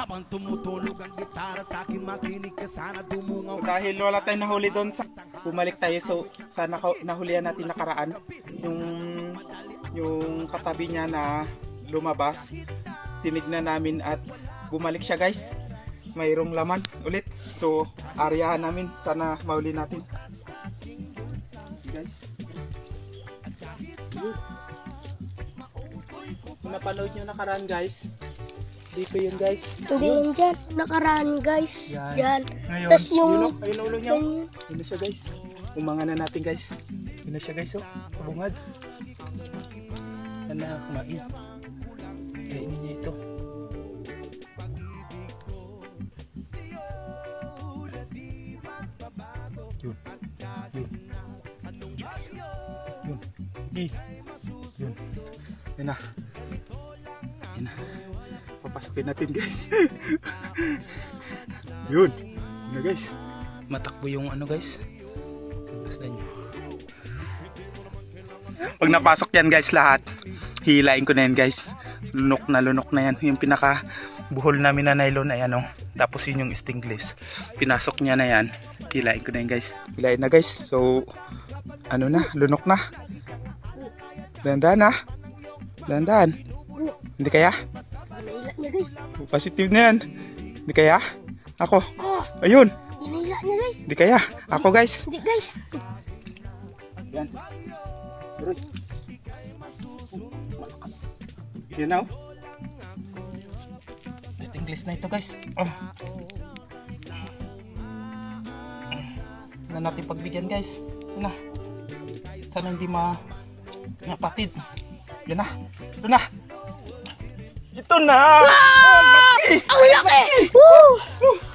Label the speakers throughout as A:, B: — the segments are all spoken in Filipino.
A: Habang tumutunog ang gitara sa akin makinig ka sana dumungaw
B: So, dahil wala tayong nahuli doon, sa, bumalik tayo. So, sana nahulihan natin nakaraan. Yung, yung katabi niya na lumabas, tinignan namin at bumalik siya guys. Mayroong laman ulit. So, aryahan namin. Sana mahuli natin. Guys. Napanood nyo nakaraan guys, dito yun guys.
C: Hindi yun dyan. Nakaraan guys.
B: Yan. Ngayon,
C: Tas yung-
B: yun, oh, ayun ang ulo niya. oh. Yun na siya guys. Umangan na natin guys. Yun na siya guys oh. Kabungad. Yan na kumain. Kainin niya ito. Yun. Yun. Yun. Eh. Yun. Yan na. Yan na. Papasukin natin guys. Yun. Yun na guys. Matakbo yung ano guys. Basta nyo. Pag napasok yan guys lahat, hilain ko na yan guys. Lunok na lunok na yan. Yung pinaka buhol namin na nylon ayan oh. Tapos yun yung stingless. Pinasok niya na yan. Hilain ko na yan guys. Hilain na guys. So, ano na, lunok na. Dandan na. Dandan. Hindi kaya?
C: Niya guys.
B: Positive na yan. Hindi kaya? Ako.
C: Oh,
B: Ayun.
C: ginahila niya guys.
B: Hindi kaya. Ako guys.
C: Hindi guys.
B: Yan. Aroy. Yan na. oh. English na ito guys. Oh. Na natin pagbigyan guys. Yan na. Sana hindi ma napatid. Yan na. Ito na. Ito na. Oh, laki.
C: Ang laki! Woo!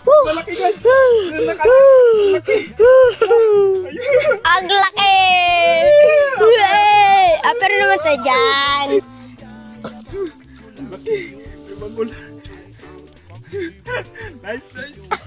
C: Woo!
B: Malaki guys. Malaki.
C: Ang laki! Yay! Ah, pero naman sa dyan.
B: May bagol. nice, nice.